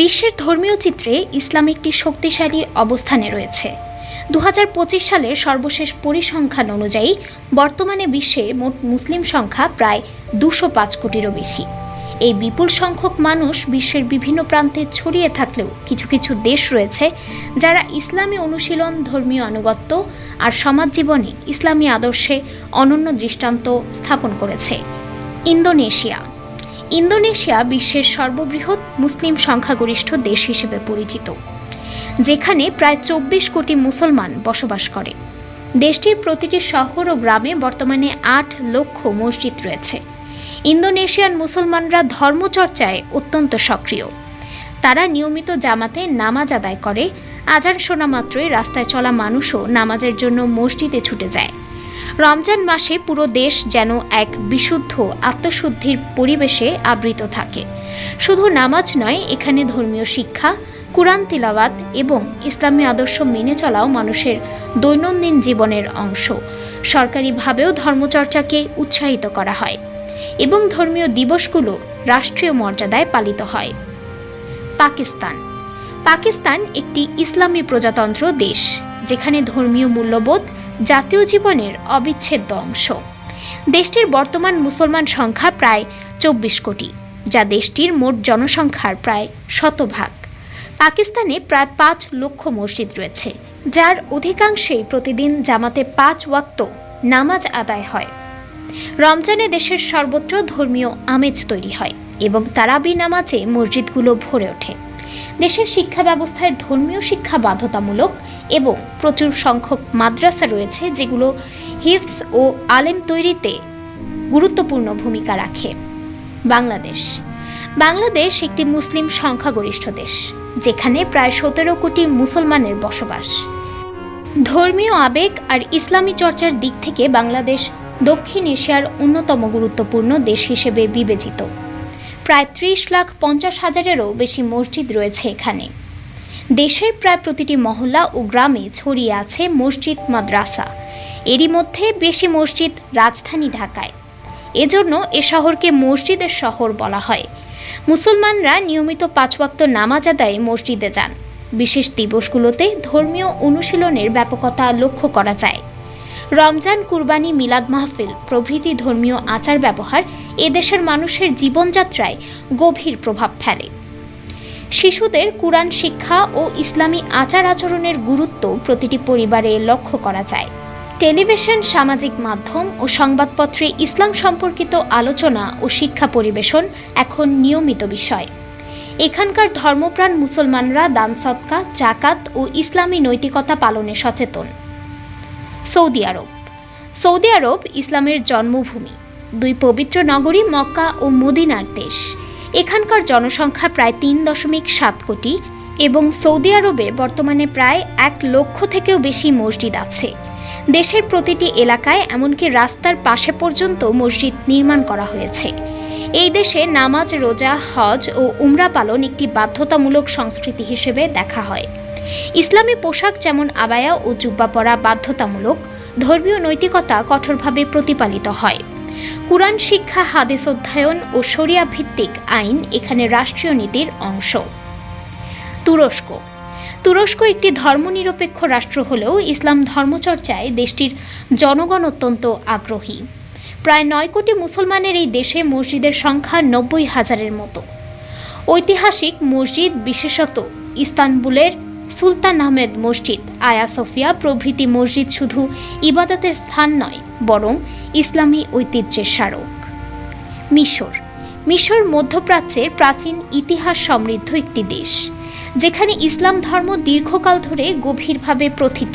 বিশ্বের ধর্মীয় চিত্রে ইসলাম একটি শক্তিশালী অবস্থানে রয়েছে। দু হাজার পঁচিশ সালের সর্বশেষ পরিসংখ্যান অনুযায়ী বর্তমানে বিশ্বে মোট মুসলিম সংখ্যা প্রায় দুশো পাঁচ কোটিরও বেশি। এই বিপুল সংখ্যক মানুষ বিশ্বের বিভিন্ন প্রান্তে ছড়িয়ে থাকলেও কিছু কিছু দেশ রয়েছে যারা ইসলামী অনুশীলন, ধর্মীয় আনুগত্য আর সমাজ জীবনে ইসলামী আদর্শে অনন্য দৃষ্টান্ত স্থাপন করেছে। ইন্দোনেশিয়া ইন্দোনেশিয়া বিশ্বের সর্ববৃহৎ মুসলিম সংখ্যাগরিষ্ঠ দেশ হিসেবে পরিচিত, যেখানে প্রায় চব্বিশ কোটি মুসলমান বসবাস করে। দেশটির প্রতিটি শহর ও গ্রামে বর্তমানে আট লক্ষ মসজিদ রয়েছে। ইন্দোনেশিয়ান মুসলমানরা ধর্মচর্চায় অত্যন্ত সক্রিয়। তারা নিয়মিত জামাতে নামাজ আদায় করে, আজান শোনা মাত্রই রাস্তায় চলা মানুষও নামাজের জন্য মসজিদে ছুটে যায়। রমজান মাসে পুরো দেশ যেন এক বিশুদ্ধ আত্মশুদ্ধির পরিবেশে আবৃত থাকে। শুধু নামাজ নয়, এখানে ধর্মীয় শিক্ষা, কুরআন তিলাওয়াত এবং ইসলামী আদর্শ মেনে চলাও মানুষের দৈনন্দিন জীবনের অংশ। সরকারিভাবেও ধর্মচর্চাকে উৎসাহিত করা হয় এবং ধর্মীয় দিবসগুলো রাষ্ট্রীয় মর্যাদায় পালিত হয়। পাকিস্তান। পাকিস্তান একটি ইসলামী প্রজাতন্ত্র দেশ, যেখানে ধর্মীয় মূল্যবোধ জাতীয় জীবনের অবিচ্ছেদ্য অংশ। দেশটির বর্তমান মুসলমান সংখ্যা প্রায় চব্বিশ কোটি, যা দেশটির মোট জনসংখ্যার প্রায় শতভাগ। পাকিস্তানে প্রায় পাঁচ লক্ষ মসজিদ রয়েছে, যার অধিকাংশেই প্রতিদিন জামাতে পাঁচ ওয়াক্ত নামাজ আদায় হয়। রমজানে দেশের সর্বত্র ধর্মীয় আমেজ তৈরি হয় এবং তারাবি নামাজে মসজিদগুলো ভরে ওঠে। দেশের শিক্ষা ব্যবস্থায় ধর্মীয় শিক্ষা বাধ্যতামূলক এবং প্রচুর সংখ্যক মাদ্রাসা রয়েছে যেগুলো হিফস ও আলেম তৈরিতে গুরুত্বপূর্ণ ভূমিকা রাখে। বাংলাদেশ। বাংলাদেশ একটি মুসলিম সংখ্যাগরিষ্ঠ দেশ, যেখানে প্রায় সতেরো কোটি মুসলমানের বসবাস। ধর্মীয় আবেগ আর ইসলামী চর্চার দিক থেকে বাংলাদেশ দক্ষিণ এশিয়ার অন্যতম গুরুত্বপূর্ণ দেশ হিসেবে বিবেচিত। প্রায় ত্রিশ লাখ পঞ্চাশ হাজারেরও বেশি মসজিদ রয়েছে এখানে। দেশের প্রায় প্রতিটি মহল্লা ও গ্রামে ছড়িয়ে আছে মসজিদ, মাদ্রাসা। এরই মধ্যে বেশি মসজিদ রাজধানী ঢাকায়। এজন্য এ শহরকে মসজিদের শহর বলা হয়। মুসলমানরা নিয়মিত পাঁচ ওয়াক্ত নামাজ আদায়ে মসজিদে যান। বিশেষ দিবসগুলোতে ধর্মীয় অনুশীলনের ব্যাপকতা লক্ষ্য করা যায়। রমজান কুরবানি মিলাদ মাহফিল প্রভৃতি ধর্মীয় আচার ব্যবহার এদেশের মানুষের জীবনযাত্রায় গভীর প্রভাব ফেলে। শিশুদের কুরআন শিক্ষা ও ইসলামী আচার আচরণের গুরুত্ব প্রতিটি পরিবারে লক্ষ্য করা যায়। টেলিভিশন, সামাজিক মাধ্যম ও সংবাদপত্রে ইসলাম সম্পর্কিত আলোচনা ও শিক্ষা পরিবেশন এখন নিয়মিত বিষয়। এখানকার ধর্মপ্রাণ মুসলমানরা দান সৎকা, জাকাত ও ইসলামী নৈতিকতা পালনে সচেতন। সৌদি আরব। সৌদি আরব ইসলামের জন্মভূমি। দুই পবিত্র নগরী মক্কা ও মদিনার দেশ। এখানকার জনসংখ্যা প্রায় তিন দশমিক সাত কোটি এবং সৌদি আরবে বর্তমানে প্রায় এক লক্ষ থেকেও বেশি মসজিদ আছে। দেশের প্রতিটি এলাকায় এমনকি রাস্তার পাশে পর্যন্ত মসজিদ নির্মাণ করা হয়েছে। এই দেশে নামাজ, রোজা, হজ ও উমরা পালন একটি বাধ্যতামূলক সংস্কৃতি হিসেবে দেখা হয়। ইসলামী পোশাক যেমন আবায়া ও জুব্বা পরা বাধ্যতামূলক, ধর্মীয় নৈতিকতা কঠোরভাবে প্রতিপালিত হয়। কুরআন শিক্ষা, হাদিস অধ্যয়ন ও শরিয়া ভিত্তিক আইন এখানে রাষ্ট্রীয় নীতির অংশ। তুরস্ক। তুরস্ক একটি ধর্মনিরপেক্ষ রাষ্ট্র হলেও ইসলাম ধর্মচর্চায় দেশটির জনগণ অত্যন্ত আগ্রহী। প্রায় নয় কোটি মুসলমানের এই দেশে মসজিদের সংখ্যা নব্বই হাজারের মতো। ঐতিহাসিক মসজিদ বিশেষত ইস্তানবুলের সুলতান আহমেদ মসজিদ আয়া সোফিয়া প্রভৃতি মসজিদ শুধু ইবাদতের স্থান নয়, বরং ইসলামী ঐতিহ্যের স্মারক। মিশর। মিশর মধ্যপ্রাচ্যের প্রাচীন ইতিহাস সমৃদ্ধ একটি দেশ, যেখানে ইসলাম ধর্ম দীর্ঘকাল ধরে গভীরভাবে প্রথিত।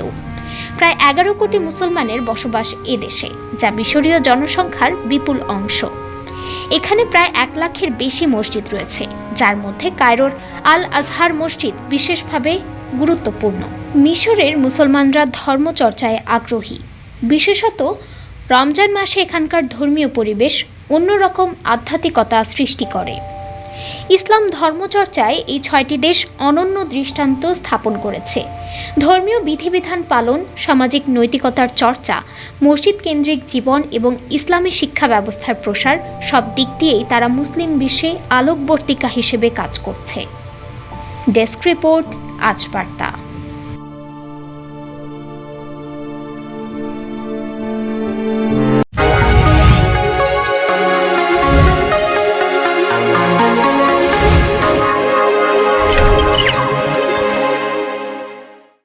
প্রায় এগারো কোটি মুসলমানের বসবাস এ দেশে, যা মিশরীয় জনসংখ্যার বিপুল অংশ। এখানে প্রায় এক লাখের বেশি মসজিদ রয়েছে, যার মধ্যে কায়রোর আল আজহার মসজিদ বিশেষভাবে গুরুত্বপূর্ণ। মিশরের মুসলমানরা ধর্মচর্চায় আগ্রহী। বিশেষত রমজান মাসে এখানকার ধর্মীয় পরিবেশ অন্যরকম আধ্যাত্মিকতা সৃষ্টি করে। ইসলাম ধর্মচর্চায় এই ছয়টি দেশ অনন্য দৃষ্টান্ত স্থাপন করেছে। ধর্মীয় বিধিবিধান পালন, সামাজিক নৈতিকতার চর্চা মসজিদ কেন্দ্রিক জীবন এবং ইসলামী শিক্ষা ব্যবস্থার প্রসার সব দিক দিয়েই তারা মুসলিম বিশ্বে আলোকবর্তিকা হিসেবে কাজ করছে। ডেস্ক রিপোর্ট, আজ বার্তা।